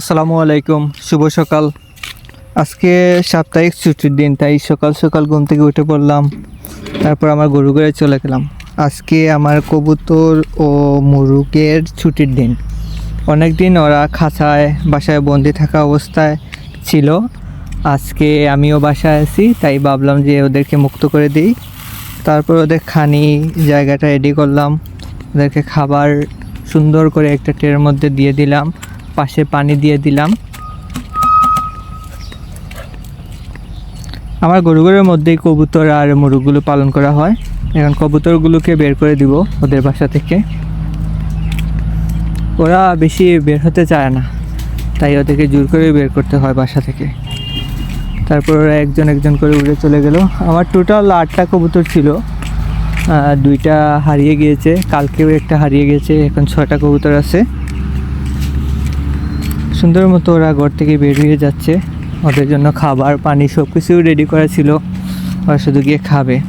আসসালামু আলাইকুম, শুভ সকাল। আজকে সাপ্তাহিক ছুটির দিন, তাই সকাল সকাল ঘুম থেকে উঠে পড়লাম, তারপর আমার গরু ঘরে চলে গেলাম। আজকে আমার কবুতর ও মুরুগের ছুটির দিন। অনেক দিন ওরা খাঁচায়, বাসায় বন্দি থাকা অবস্থায় ছিল। আজকে আমিও বাসায় আছি, তাই ভাবলাম যে ওদেরকে মুক্ত করে দিই। তারপর ওদের খানি জায়গাটা রেডি করলাম। ওদেরকে খাবার সুন্দর করে একটা ট্রের মধ্যে দিয়ে দিলাম। পাশে পানি দিয়ে দিলাম। আমার গরুগুলোর মধ্যেই কবুতর আর মুরগগুলো পালন করা হয়। এখন কবুতরগুলোকে বের করে দিব ওদের বাসা থেকে। ওরা বেশি বের হতে চায় না, তাই ওদেরকে জোর করে বের করতে হয় বাসা থেকে। তারপর ওরা একজন একজন করে উড়ে চলে গেল। আমার টোটাল আটটা কবুতর ছিল। দুইটা হারিয়ে গিয়েছে, কালকেও একটা হারিয়ে গেছে এখন ছয়টা কবুতর আছে। সুন্দর মতো ওরা ঘর থেকে বের হয়ে যাচ্ছে। ওদের জন্য খাবার, পানি সব কিছু রেডি করা ছিল। ওরা শুধু গিয়ে খাবে।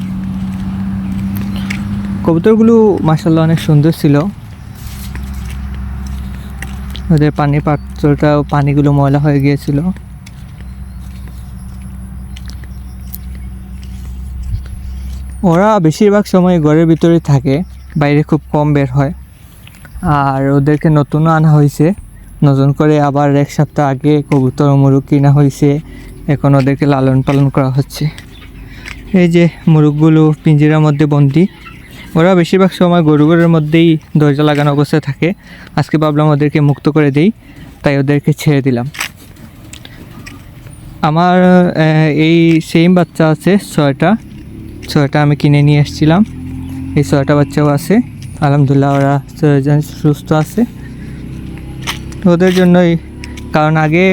কবুতরগুলো মাসাল্লাহ অনেক সুন্দর ছিল। ওদের পানি পাত্রটাও পানিগুলো ময়লা হয়ে গিয়েছিল। ওরা বেশিরভাগ সময় ঘরের ভিতরে থাকে, বাইরে খুব কম বের হয়। আর ওদেরকে নতুনও আনা হয়েছে। নতুন করে আবার এক সপ্তাহ আগে কবুতর মুরগ কিনা হয়েছে। এখন ওদেরকে লালন পালন করা হচ্ছে। এই যে মুরগগুলো পিঞ্জিরার মধ্যে বন্দি। ওরা বেশিরভাগ সময় গরুগুলোর মধ্যেই দরজা লাগানো অবস্থায় থাকে। আজকে ভাবলাম ওদেরকে মুক্ত করে দেই, তাই ওদেরকে ছেড়ে দিলাম। আমার এই সেম বাচ্চা আছে ছয়টা। ছয়টা আমি কিনে নিয়ে এসেছিলাম। এই ছয়টা বাচ্চাও আছে। আলহামদুলিল্লাহ ওরা সুস্থ আছে। ওদের জন্যই। কারণ আগে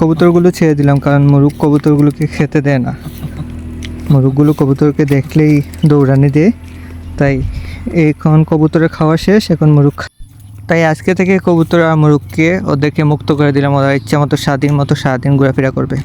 কবুতরগুলো ছেড়ে দিলাম, কারণ মুরুগ কবুতরগুলোকে খেতে দেয় না। মুরুগগুলো কবুতরকে দেখলেই দৌড়ানি দেয়। তাই এখন কবুতরের খাওয়া শেষ, এখন মুরুগ তাই আজকে থেকে কবুতর আর মুরুগকে ওদেরকে মুক্ত করে দিলাম। ওরা ইচ্ছা মতো স্বাধীন মতো সারাদিন ঘোরাফেরা করবে।